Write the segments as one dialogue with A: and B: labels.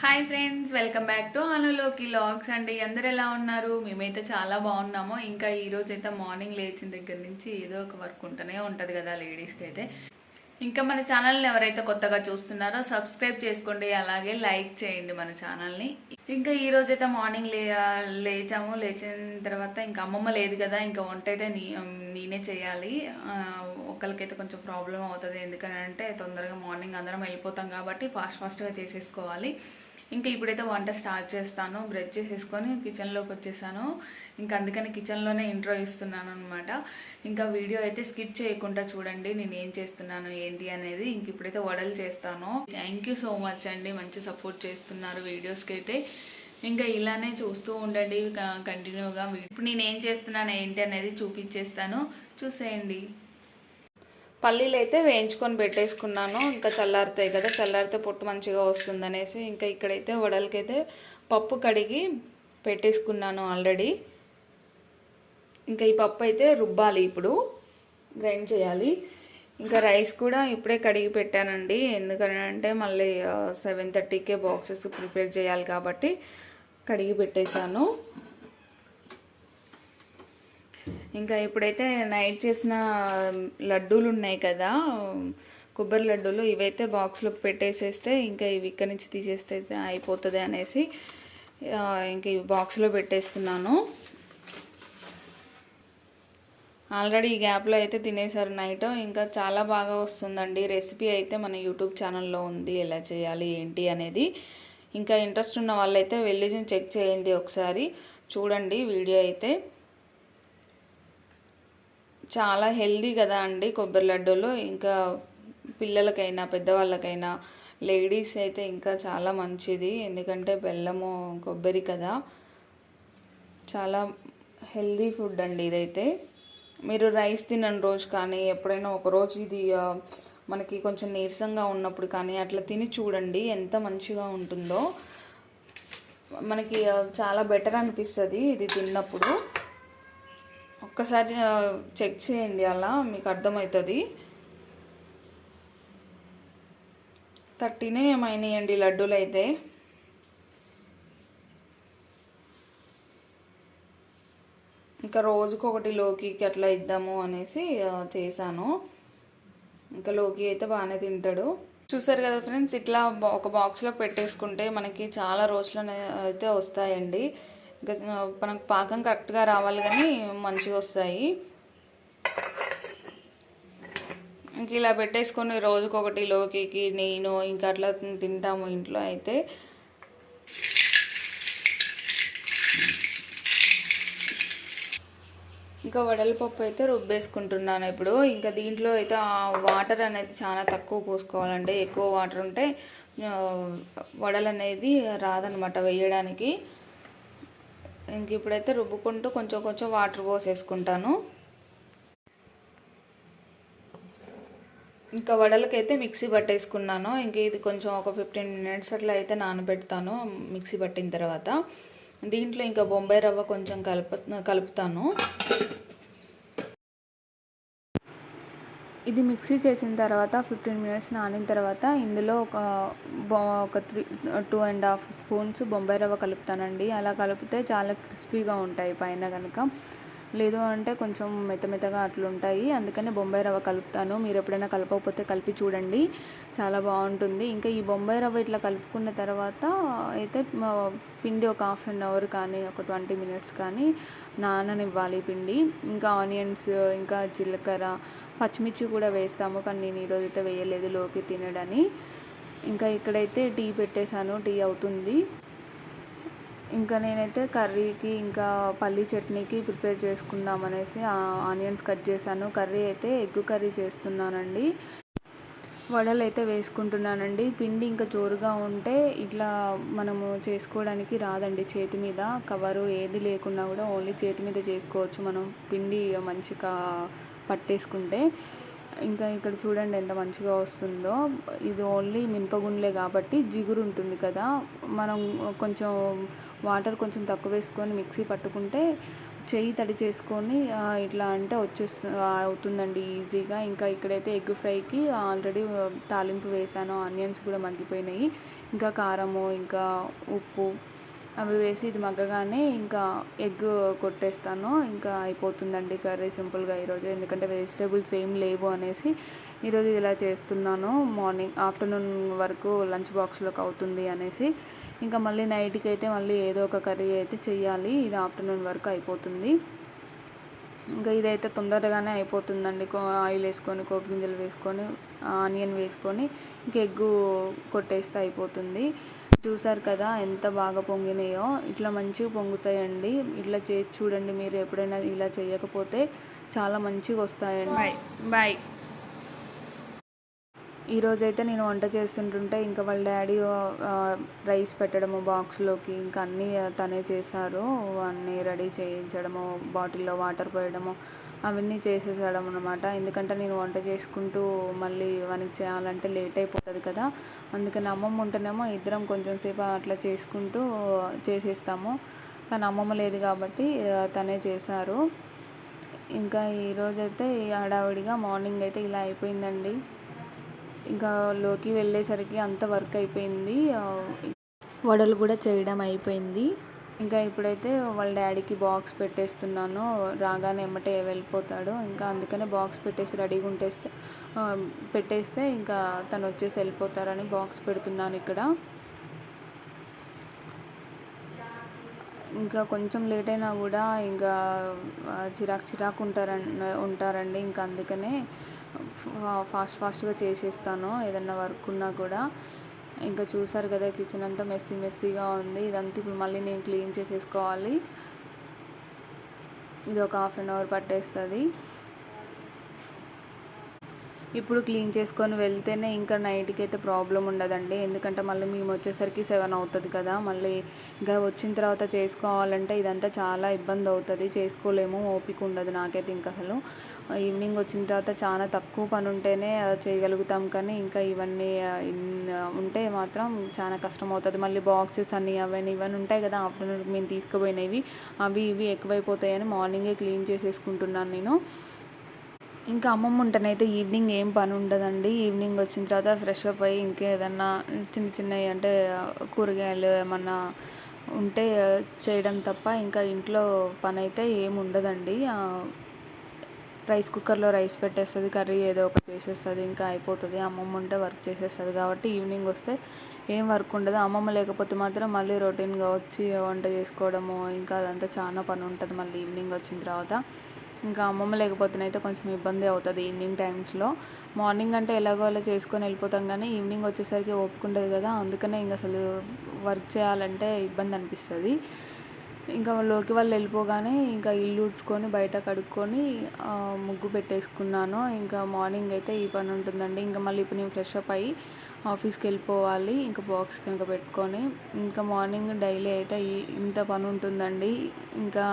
A: Hi friends welcome back to అనులోకి logs అండి. అందరు ఎలా ఉన్నారు? మేమైతే చాలా బాగున్నాము. ఇంకా ఈరోజు అయితే మార్నింగ్ లేచిన దగ్గర నుంచి ఏదో ఒక వర్క్ ఉంటూనే ఉంటుంది కదా లేడీస్కి అయితే. ఇంకా మన ఛానల్ని ఎవరైతే కొత్తగా చూస్తున్నారో సబ్స్క్రైబ్ చేసుకోండి. అలాగే లైక్ చేయండి మన ఛానల్ని ఇంకా ఈ రోజు అయితే మార్నింగ్ లే లేచాము. లేచిన తర్వాత ఇంకా అమ్మమ్మ లేదు కదా ఇంకా వంట అయితే నీ నేనే చేయాలి. ఒకరికైతే కొంచెం ప్రాబ్లం అవుతుంది. ఎందుకని అంటే తొందరగా మార్నింగ్ అందరం వెళ్ళిపోతాం కాబట్టి ఫాస్ట్ ఫాస్ట్గా చేసేసుకోవాలి. ఇంకా ఇప్పుడైతే వంట స్టార్ట్ చేస్తాను బ్రష్ చేసేసుకొని కిచెన్లోకి వచ్చేసాను. ఇంకా అందుకని కిచెన్లోనే ఇంట్రో ఇస్తున్నాను అనమాట ఇంకా వీడియో అయితే స్కిప్ చేయకుండా చూడండి నేను ఏం చేస్తున్నాను ఏంటి అనేది. ఇంక ఇప్పుడైతే వడలు చేస్తాను. థ్యాంక్ యూ సో మచ్ అండి మంచి సపోర్ట్ చేస్తున్నారు వీడియోస్కి అయితే. ఇంకా ఇలానే చూస్తూ ఉండండి కంటిన్యూగా ఇప్పుడు నేను ఏం చేస్తున్నాను ఏంటి అనేది చూపించేస్తాను. చూసేయండి. పల్లీలు అయితే వేయించుకొని పెట్టేసుకున్నాను. ఇంకా చల్లారుతాయి కదా చల్లారితే పొట్టు మంచిగా వస్తుందనేసి ఇంకా ఇక్కడైతే వడలకైతే పప్పు కడిగి పెట్టేసుకున్నాను ఆల్రెడీ. ఇంకా ఈ పప్పు అయితే రుబ్బాలి ఇప్పుడు గ్రైండ్ చేయాలి. ఇంకా రైస్ కూడా ఇప్పుడే కడిగి పెట్టానండి. ఎందుకంటే మళ్ళీ సెవెన్ థర్టీకే బాక్సెస్ ప్రిపేర్ చేయాలి కాబట్టి కడిగి పెట్టేశాను. ఇంకా ఇప్పుడైతే నైట్ చేసిన లడ్డూలు ఉన్నాయి కదా కొబ్బరి లడ్డూలు ఇవైతే బాక్స్లో పెట్టేసేస్తే ఇంకా ఇవి ఇక్కడి నుంచి తీసేస్తే అయితే అయిపోతుంది అనేసి ఇంకా ఇవి బాక్స్లో పెట్టేస్తున్నాను. ఆల్రెడీ ఈ గ్యాప్లో అయితే తినేసారు నైట్ ఇంకా చాలా బాగా వస్తుందండి. రెసిపీ అయితే మన యూట్యూబ్ ఛానల్లో ఉంది ఎలా చేయాలి ఏంటి అనేది. ఇంకా ఇంట్రెస్ట్ ఉన్న వాళ్ళైతే వెళ్ళి చెక్ చేయండి ఒకసారి చూడండి వీడియో అయితే. చాలా హెల్దీ కదా అండి కొబ్బరి లడ్డూలు. ఇంకా పిల్లలకైనా పెద్దవాళ్ళకైనా లేడీస్ అయితే ఇంకా చాలా మంచిది. ఎందుకంటే బెల్లము కొబ్బరి కదా. చాలా హెల్దీ ఫుడ్ అండి ఇదైతే. మీరు రైస్ తినని రోజు కానీ ఎప్పుడైనా ఒక రోజు ఇది మనకి కొంచెం నీరసంగా ఉన్నప్పుడు కానీ అట్లా తిని చూడండి ఎంత మంచిగా ఉంటుందో. మనకి చాలా బెటర్ అనిపిస్తుంది ఇది తిన్నప్పుడు. ఒక్కసారి చెక్ చేయండి అలా మీకు అర్థమవుతుంది. థర్టీనే ఏమైనాయండి లడ్డూలు అయితే ఇంకా రోజుకు ఒకటి లోకికి అట్లా ఇద్దాము అనేసి చేశాను. ఇంకా లోకి అయితే బాగానే తింటాడు. చూసారు కదా ఫ్రెండ్స్ ఇట్లా ఒక బాక్స్లో పెట్టేసుకుంటే మనకి చాలా రోజులు అయితే వస్తాయండి. మనకు పాకం కరెక్ట్గా రావాలి కానీ మంచిగా వస్తాయి. ఇంక ఇలా పెట్టేసుకొని రోజుకొకటి లోకి నేను ఇంకా అట్లా తింటాము ఇంట్లో అయితే. ఇంకా వడలపప్పు అయితే రుబ్బేసుకుంటున్నాను ఇప్పుడు. ఇంకా దీంట్లో అయితే ఆ వాటర్ అనేది చాలా తక్కువ పోసుకోవాలండి ఎక్కువ వాటర్ ఉంటే వడలు అనేది రాదనమాట వేయడానికి. ఇంక ఇప్పుడైతే రుబ్బుకుంటూ కొంచెం కొంచెం వాటర్ పోసేసుకుంటాను. ఇంకా వడలకైతే మిక్సీ పట్టేసుకున్నాను. ఇంక ఇది కొంచెం ఒక ఫిఫ్టీన్ మినిట్స్ అట్లా అయితే నానబెడతాను మిక్సీ పట్టిన తర్వాత. దీంట్లో ఇంకా బొంబాయి రవ్వ కొంచెం కలుపు కలుపుతాను. ఇది మిక్సీ చేసిన తర్వాత ఫిఫ్టీన్ మినిట్స్ నానిన తర్వాత ఇందులో ఒక బొ- ఒక three two and half spoons Bombay rava కలుపుతానండి. అలా కలిపితే చాలా క్రిస్పీగా ఉంటాయి పైన కనుక లేదు అంటే కొంచెం మెత్త మెత్తగా అట్లుంటాయి అందుకని బొంబాయి రవ్వ కలుపుతాను. మీరు ఎప్పుడైనా కలపకపోతే కలిపి చూడండి. చాలా బాగుంటుంది. ఇంకా ఈ బొంబాయి రవ్వ ఇట్లా కలుపుకున్న తర్వాత అయితే పిండి ఒక హాఫ్ అన్ అవర్ కానీ ఒక ట్వంటీ మినిట్స్ కానీ నాననివ్వాలి పిండి. ఇంకా ఆనియన్స్ ఇంకా జీలకర్ర పచ్చిమిర్చి కూడా వేస్తాము కానీ నేను ఈరోజు అయితే వేయలేదు లోకి తినడని. ఇంకా ఇక్కడైతే టీ పెట్టేశాను టీ అవుతుంది. ఇంకా నేనైతే కర్రీకి ఇంకా పల్లీ చట్నీకి ప్రిపేర్ చేసుకుందాం అనేసి ఆనియన్స్ కట్ చేశాను. కర్రీ అయితే ఎగ్ కర్రీ చేస్తున్నానండి. వడలు అయితే వేసుకుంటున్నానండి. పిండి ఇంకా జోరుగా ఉంటే ఇట్లా మనము చేసుకోవడానికి రాదండి చేతి మీద. కవరు ఏది లేకున్నా కూడా ఓన్లీ చేతి మీద చేసుకోవచ్చు. మనం పిండి మంచిగా పట్టేసుకుంటే ఇంకా ఇక్కడ చూడండి ఎంత మంచిగా వస్తుందో. ఇది ఓన్లీ మినపగుండ్లే కాబట్టి జిగురు ఉంటుంది కదా. మనం కొంచెం వాటర్ కొంచెం తక్కువ వేసుకొని మిక్సీ పట్టుకుంటే చెయ్యి తడి చేసుకొని ఇట్లా అంటే వచ్చేస్తు అవుతుందండి ఈజీగా. ఇంకా ఇక్కడైతే ఎగ్ ఫ్రైకి ఆల్రెడీ తాలింపు వేసాను. ఆనియన్స్ కూడా మగ్గిపోయినాయి. ఇంకా కారము ఇంకా ఉప్పు అవి వేసి ఇది మగ్గగానే ఇంకా ఎగ్ కొట్టేస్తాను. ఇంకా అయిపోతుందండి కర్రీ సింపుల్గా ఈరోజు. ఎందుకంటే వెజిటేబుల్స్ ఏం లేవు అనేసి ఈరోజు ఇలా చేస్తున్నాను. మార్నింగ్ ఆఫ్టర్నూన్ వరకు లంచ్ బాక్స్లోకి అవుతుంది అనేసి. ఇంకా మళ్ళీ నైట్కి అయితే మళ్ళీ ఏదో ఒక కర్రీ అయితే చెయ్యాలి. ఇది ఆఫ్టర్నూన్ వరకు అయిపోతుంది. ఇంకా ఇదైతే తొందరగానే అయిపోతుందండి. కో- ఆయిల్ వేసుకొని కోపి గింజలు వేసుకొని ఆనియన్ వేసుకొని ఇంకా ఎగ్గు కొట్టేస్తే అయిపోతుంది. చూసారు కదా ఎంత బాగా పొంగినాయో. ఇట్లా మంచిగా పొంగుతాయండి. ఇట్లా చేసి చూడండి మీరు ఎప్పుడైనా ఇలా చేయకపోతే చాలా మంచిగా వస్తాయండి. Bye bye. ఈరోజైతే నేను వంట చేస్తుంటుంటే ఇంకా వాళ్ళ డాడీ రైస్ పెట్టడము బాక్స్లోకి ఇంకా అన్నీ తనే చేశారు. అన్నీ రెడీ చేయించడము బాటిల్లో వాటర్ పోయడము అవన్నీ చేసేసాడు అనమాట ఎందుకంటే నేను వంట చేసుకుంటూ మళ్ళీ వానికి చేయాలంటే లేట్ అయిపోతుంది కదా. అందుకని అమ్మమ్మ ఉంటేనేమో ఇద్దరం కొంచెం సేపు అట్లా చేసుకుంటూ చేసేస్తాము. కానీ అమ్మమ్మ లేదు కాబట్టి తనే చేశారు. ఇంకా ఈరోజైతే హడావిడిగా మార్నింగ్ అయితే ఇలా అయిపోయిందండి. ఇంకా లోకి వెళ్ళేసరికి అంత వర్క్ అయిపోయింది. వడలు కూడా చేయడం అయిపోయింది. ఇంకా ఇప్పుడైతే వాళ్ళ డాడీకి బాక్స్ పెట్టేస్తున్నాను. రాగానే ఎమ్మటే వెళ్ళిపోతాడు. ఇంకా అందుకనే బాక్స్ పెట్టేసి రెడీగా ఉంటేస్తే పెట్టేస్తే ఇంకా తను వచ్చేసి వెళ్ళిపోతారని బాక్స్ పెడుతున్నాను ఇక్కడ. ఇంకా కొంచెం లేట్ అయినా కూడా ఇంకా చిరాకు చిరాకు ఉంటారన్ ఉంటారండి. ఇంకా అందుకనే ఫాస్ట్ ఫాస్ట్గా చేసేస్తాను. ఏదన్నా వర్క్ ఉన్నా కూడా. ఇంకా చూసారు కదా కిచెన్ అంతా మెస్సీ మెస్సీగా ఉంది. ఇదంతా ఇప్పుడు మళ్ళీ నేను క్లీన్ చేసేసుకోవాలి. ఇది ఒక హాఫ్ అన్ అవర్ పట్టేస్తుంది. ఇప్పుడు క్లీన్ చేసుకొని వెళ్తేనే ఇంకా నైట్కి అయితే ప్రాబ్లం ఉండదండి. ఎందుకంటే మళ్ళీ మేము వచ్చేసరికి సెవెన్ అవుతుంది కదా మళ్ళీ ఇంకా వచ్చిన తర్వాత చేసుకోవాలంటే ఇదంతా చాలా ఇబ్బంది అవుతుంది. చేసుకోలేము ఓపిక ఉండదు నాకైతే ఇంకా అసలు. ఈవినింగ్ వచ్చిన తర్వాత చాలా తక్కువ పని ఉంటేనే చేయగలుగుతాం కానీ ఇంకా ఇవన్నీ ఉంటే మాత్రం చాలా కష్టం అవుతుంది. మళ్ళీ బాక్సెస్ అన్నీ అవన్నీ ఇవన్నీ ఉంటాయి కదా ఆఫ్టర్నూన్ మేము తీసుకుపోయినవి అవి ఇవి ఎక్కువైపోతాయని మార్నింగే క్లీన్ చేసేసుకుంటున్నాను నేను. ఇంకా అమ్మమ్మ ఉంటేనైతే ఈవినింగ్ ఏం పని ఉండదండి. ఈవినింగ్ వచ్చిన తర్వాత ఫ్రెష్ అప్ అయ్యి ఇంకేదన్నా చిన్న చిన్నవి అంటే కూరగాయలు ఏమన్నా ఉంటే చేయడం తప్ప ఇంకా ఇంట్లో పని అయితే ఏం ఉండదండి. రైస్ కుక్కర్లో రైస్ పెట్టేస్తుంది కర్రీ ఏదో ఒకటి చేసేస్తుంది ఇంకా అయిపోతుంది. అమ్మమ్మ ఉంటే వర్క్ చేసేస్తుంది. కాబట్టి ఈవినింగ్ వస్తే ఏం వర్క్ ఉండదు. అమ్మమ్మ లేకపోతే మాత్రం మళ్ళీ రొటీన్గా వచ్చి వంట చేసుకోవడము ఇంకా అదంతా చాలా పని ఉంటుంది మళ్ళీ ఈవినింగ్ వచ్చిన తర్వాత. ఇంకా అమ్మమ్మ లేకపోతేనైతే కొంచెం ఇబ్బంది అవుతుంది ఈవినింగ్ టైమ్స్లో మార్నింగ్ అంటే ఎలాగో అలా చేసుకొని వెళ్ళిపోతాం కానీ ఈవినింగ్ వచ్చేసరికి ఓపుకుంటుంది కదా అందుకనే ఇంక అసలు వర్క్ చేయాలంటే ఇబ్బంది అనిపిస్తుంది. ఇంకా లోకి వాళ్ళు వెళ్ళిపోగానే ఇంకా ఇల్లు ఉడ్చుకొని బయట కడుక్కొని ముగ్గు పెట్టేసుకున్నాను. ఇంకా మార్నింగ్ అయితే ఈ పని ఉంటుందండి. ఇంకా మళ్ళీ ఇప్పుడు నేను ఫ్రెష్ అప్ అయ్యి ఆఫీస్కి వెళ్ళిపోవాలి. ఇంకా బాక్స్ కనుక పెట్టుకొని ఇంకా మార్నింగ్ డైలీ అయితే ఈ ఇంత పని ఉంటుందండి. ఇంకా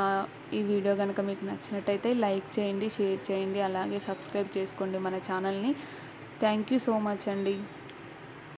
A: ఈ వీడియో కనుక మీకు నచ్చినట్టయితే లైక్ చేయండి షేర్ చేయండి. అలాగే సబ్స్క్రైబ్ చేసుకోండి మన ఛానల్ని. థ్యాంక్ యూ సో మచ్ అండి.